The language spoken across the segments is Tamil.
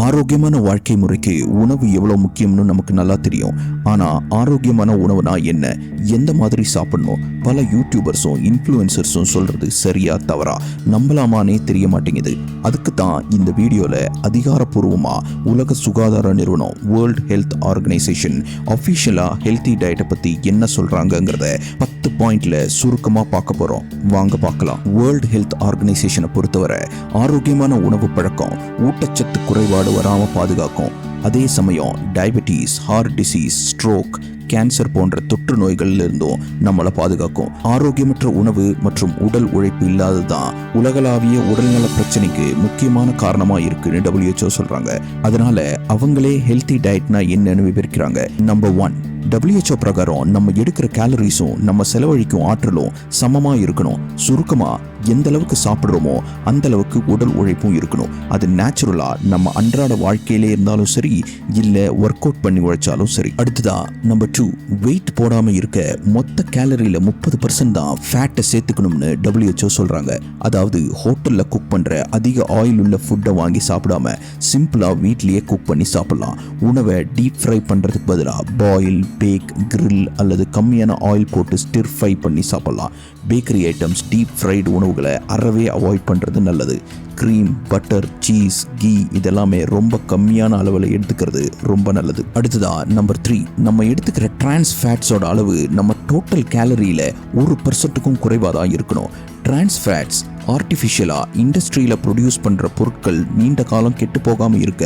ஆரோக்கியமான வாழ்க்கை முறைக்கு உணவு எவ்வளோ முக்கியம்னு நமக்கு நல்லா தெரியும். ஆனால் ஆரோக்கியமான உணவுனா என்ன? எந்த மாதிரி சாப்பிடணும்? பல யூடியூபர்ஸும் இன்ஃப்ளூயன்சர்ஸும் சொல்கிறது சரியா தவறா? நம்பலாமானே தெரிய மாட்டேங்குது. அதுக்கு தான் இந்த வீடியோவில் அதிகாரப்பூர்வமாக உலக சுகாதார நிறுவனம் வேர்ல்ட் ஹெல்த் ஆர்கனைசேஷன் அஃபிஷியலாக ஹெல்த்தி டயட்டை பற்றி என்ன சொல்கிறாங்கங்கிறத பத்து பாயிண்டில் சுருக்கமாக பார்க்க போகிறோம் வாங்க பார்க்கலாம். வேர்ல்ட் ஹெல்த் ஆர்கனைசேஷனை பொறுத்தவரை ஆரோக்கியமான உணவு பழக்கம் ஊட்டச்சத்து குறைவாக குறைபாடு வராமல் பாதுகாக்கும். அதே சமயம் diabetes heart disease stroke cancer போன்ற தொற்று நோய்களிலிருந்தும் நம்மளை பாதுகாக்கும். ஆரோக்கியமற்ற உணவு மற்றும் உடல் உழைப்பு இல்லாததுதான் உலகளாவிய உடல்நல பிரச்சனைக்கு முக்கியமான காரணமாக இருக்குன்னு டபிள்யூஹெச்ஓ சொல்கிறாங்க அதனால அவங்களே ஹெல்த்தி டயட்னா என்னன்னு விவரிக்கிறாங்க. நம்பர் ஒன் டபிள்யூஹெச்ஓ பிரகாரம் நம்ம எடுக்கிற கேலரிஸும் நம்ம செலவழிக்கும் ஆற்றலும் சமமாக இருக்கணும். சுருக்கமாக எந்த அளவுக்கு சாப்பிட்றோமோ அந்த அளவுக்கு உடல் உழைப்பும் இருக்கணும். அது நேச்சுரலாக நம்ம அன்றாட வாழ்க்கையிலே இருந்தாலும் சரி இல்லை ஒர்க் அவுட் பண்ணி உழைச்சாலும் சரி. அடுத்ததாக நம்பர் டூ வெயிட் போடாமல் இருக்க மொத்த கேலரியில் முப்பது பர்சன்ட் தான் ஃபேட்டை சேர்த்துக்கணும்னு டபிள்யூஹெச்ஓ சொல்கிறாங்க அதாவது ஹோட்டலில் குக் பண்ணுற அதிக ஆயில் உள்ள ஃபுட்டை வாங்கி சாப்பிடாம சிம்பிளாக வீட்லேயே குக் பண்ணி சாப்பிட்லாம். உணவை டீப் ஃப்ரை பண்ணுறதுக்கு பதிலாக பாயில் பேக் கிரில் அல்லது கம்மியான ஆயில் போட்டு ஸ்டிர் ஃப்ரை பண்ணி சாப்பிட்லாம். பேக்கரி ஐட்டம்ஸ் டீப் ஃப்ரைடு உணவுகளை அறவே அவாய்ட் பண்ணுறது நல்லது. க்ரீம் பட்டர் சீஸ் கீ இதெல்லாமே ரொம்ப கம்மியான அளவில் எடுத்துக்கிறது ரொம்ப நல்லது. அடுத்ததாக நம்பர் த்ரீ நம்ம எடுத்துக்கிற டிரான்ஸ் ஃபேட்ஸோட அளவு நம்ம டோட்டல் கேலரியில் ஒரு பர்சன்ட்டுக்கும் குறைவாக தான் இருக்கணும். டிரான்ஸ் ஃபேட்ஸ் ஆர்டிஃபிஷியலாக இண்டஸ்ட்ரியில் ப்ரொடியூஸ் பண்ணுற பொருட்கள் நீண்ட காலம் கெட்டு போகாமல் இருக்க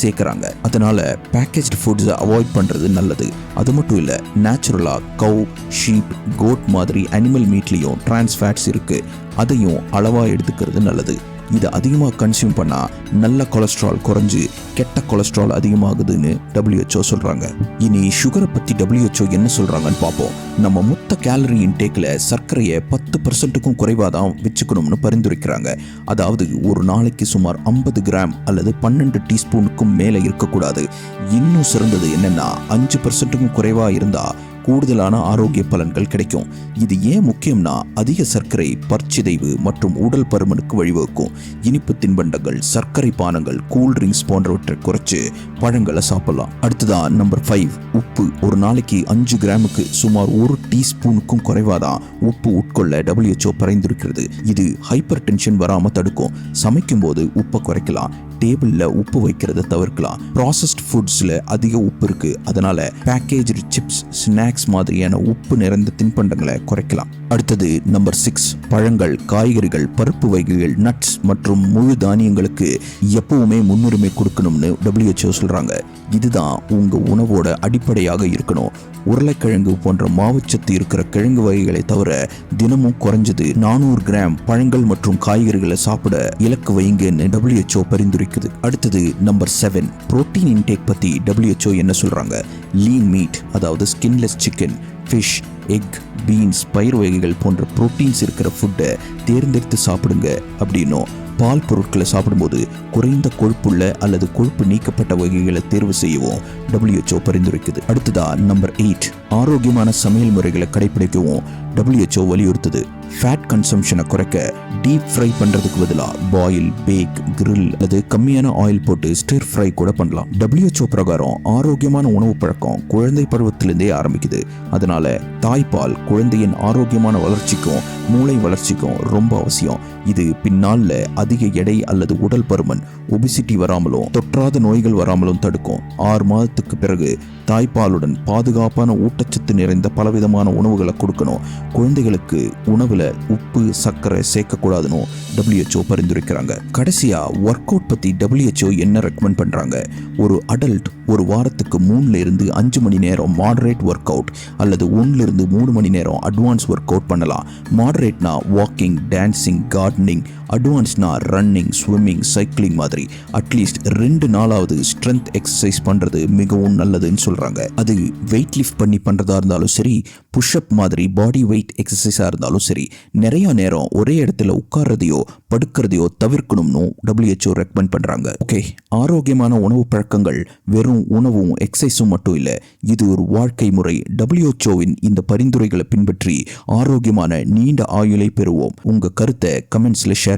சேர்க்குறாங்க. அதனால் பேக்கேஜ் ஃபுட்ஸை அவாய்ட் பண்ணுறது நல்லது. அது மட்டும் இல்லை நேச்சுரலாக கவு ஷீப் கோட் மாதிரி அனிமல் மீட்லேயும் டிரான்ஸ் ஃபேட்ஸ் இருக்குது அதையும் அளவாக எடுத்துக்கிறது நல்லது. இதை அதிகமாக கன்சியூம் பண்ணால் நல்ல கொலஸ்ட்ரால் குறைஞ்சு கெட்ட கொலஸ்ட்ரால் அதிகமாகுதுன்னு டபிள்யூஹெச்ஓ சொல்கிறாங்க இனி சுகரை பற்றி டபிள்யூஹெச்ஓ என்ன சொல்கிறாங்கன்னு பார்ப்போம். நம்ம மொத்த கேலரி இன்டேக்கில் சர்க்கரையை பத்து பர்சன்ட்டுக்கும் குறைவாக தான் வச்சுக்கணும்னு பரிந்துரைக்கிறாங்க. அதாவது ஒரு நாளைக்கு சுமார் ஐம்பது கிராம் அல்லது பன்னெண்டு டீஸ்பூனுக்கும் மேலே இருக்கக்கூடாது. இன்னும் சிறந்தது என்னென்னா அஞ்சு பர்சன்ட்டுக்கும் குறைவாக இருந்தால் கூடுதலான ஆரோக்கிய பலன்கள் கிடைக்கும். இது ஏன் முக்கியம்னா அதிக சர்க்கரை பற்சிதைவு மற்றும் உடல் பருமனுக்கு வழிவகுக்கும். இனிப்பு தின்பண்டங்கள் சர்க்கரை பானங்கள் கூல் ட்ரிங்க்ஸ் போன்றவற்றை குறைச்சு பழங்களை சாப்பிடலாம். அடுத்ததான் நம்பர் ஃபைவ் உப்பு. ஒரு நாளைக்கு அஞ்சு கிராமுக்கு சுமார் ஒரு டீஸ்பூனுக்கும் குறைவாதான் உப்பு உட்கொள்ள டபிள்யூஹெச்ஓ பரிந்துரைக்கிறது. இது ஹைப்பர் டென்ஷன் வராமல் தடுக்கும். சமைக்கும் போது உப்பை குறைக்கலாம். டேபிளில் உப்பு வைக்கிறத தவிர்க்கலாம். ப்ராசஸ்ட் ஃபுட்ஸில் அதிக உப்பு இருக்குது அதனால் பேக்கேஜ் சிப்ஸ் ஸ்நாக்ஸ் மாதிரியான உப்பு நிறைந்த தின்பண்டங்களை குறைக்கலாம். அடுத்தது நம்பர் சிக்ஸ் பழங்கள் காய்கறிகள் பருப்பு வகைகள் நட்ஸ் மற்றும் முழு தானியங்களுக்கு எப்பவுமே முன்னுரிமை கொடுக்கணும்னு டபிள்யூஹெச்ஓ சொல்றாங்க. இதுதான் உங்க உணவோட அடிப்படையாக இருக்கணும். உருளைக்கிழங்கு போன்ற மாவுச்சத்து இருக்கிற கிழங்கு வகைகளை தவிர தினமும் குறைஞ்சது நானூறு கிராம் பழங்கள் மற்றும் காய்கறிகளை சாப்பிட இலக்கு வைங்கன்னு டபிள்யூஹெச்ஓ பரிந்துரைக்குது. அடுத்தது நம்பர் செவன் புரோட்டீன் இன்டேக் பத்தி டபிள்யூஹெச்ஓ என்ன சொல்றாங்க? லீன் மீட் அதாவது skinless chicken fish egg beans பயிர் வகைகள் போன்ற புரோட்டீன்ஸ் இருக்கிற ஃபுட்டை தேர்ந்தெடுத்து சாப்பிடுங்க அப்படின்னும். பால் பொருட்களை சாப்பிடும்போது குறைந்த கொழுப்புள்ள அல்லது கொழுப்பு நீக்கப்பட்ட வகைகளை தேர்வு செய்யவும் டபிள்யூஹெச்ஓ பரிந்துரைக்குது. அடுத்ததா நம்பர் எயிட் ஆரோக்கியமான சமையல் முறைகளை கடைபிடிக்கவும் டபிள்யூஹெச்ஓ வலியுறுத்துது. ஃபேட் கன்சம்ஷனை குறைக்க டீப் ஃப்ரை பண்ணுறதுக்கு பதிலாக பாயில் பேக் கிரில் அல்லது கம்மியான ஆயில் போட்டு ஸ்டிர் ஃப்ரை கூட பண்ணலாம். டபிள்யூஹெச்ஓ பிரகாரம் ஆரோக்கியமான உணவு பழக்கம் குழந்தை பருவத்திலிருந்தே ஆரம்பிக்குது. அதனால தாய்ப்பால் குழந்தையின் ஆரோக்கியமான வளர்ச்சிக்கும் மூளை வளர்ச்சிக்கும் ரொம்ப அவசியம். இது பின்னால அதிக எடை அல்லது உடல் பருமன் ஒபிசிட்டி வராமலும் தொற்றாத நோய்கள் வராமலும் தடுக்கும். ஆறு மாதத்துக்கு பிறகு தாய்ப்பாலுடன் பாதுகாப்பான ஊட்டச்சத்து நிறைந்த பலவிதமான உணவுகளை கொடுக்கணும். குழந்தைகளுக்கு உணவு உப்பு சர்க்கரை சேர்க்கக்கூடாதுன்னு டபிள்யூஹெச்ஓ பரிந்துரைக்கிறாங்க. கடைசியா ஒர்க் அவுட் பத்தி டபிள்யூஹெச்ஓ என்ன ரெக்கமெண்ட் பண்றாங்க? ஒரு அடல்ட் ஒரு வாரத்துக்கு மூணுல இருந்து அஞ்சு மணி நேரம் மாடரேட் ஒர்க் அவுட் அல்லது ஒன்னுல இருந்து மூணு மணி நேரம் அட்வான்ஸ் ஒர்க் அவுட் பண்ணலாம். மாடரேட்னா வாக்கிங் டான்சிங் கார்டனிங் அட்வான்ஸ்னா ரன்னிங் ஸ்விம்மிங் சைக்கிளிங் மாதிரி அட்லீஸ்ட் ரெண்டு நாளாவது ஸ்ட்ரென்த் எக்ஸசைஸ் பண்றது மிகவும் நல்லதுன்னு சொல்றாங்க. அது வெயிட் லிஃப்ட் பண்ணி பண்றதா இருந்தாலும் சரி புஷ்அப் மாதிரி பாடி வெயிட் எக்ஸசைஸாக இருந்தாலும் சரி நிறைய நேரம் ஒரே இடத்துல உட்கார்றதையோ படுக்கிறதையோ தவிர்க்கணும்னு டபிள்யூஹெச்ஓ ரெக்கமெண்ட் பண்றாங்க. ஓகே ஆரோக்கியமான உணவு பழக்கங்கள் வெறும் உணவும் எக்ஸசைஸும் மட்டும் இல்லை இது ஒரு வாழ்க்கை முறை டபிள்யூஹெச்ஓவின் இந்த பரிந்துரைகளை பின்பற்றி ஆரோக்கியமான நீண்ட ஆயுளை பெறுவோம். உங்க கருத்தை கமெண்ட்ஸில் ஷேர்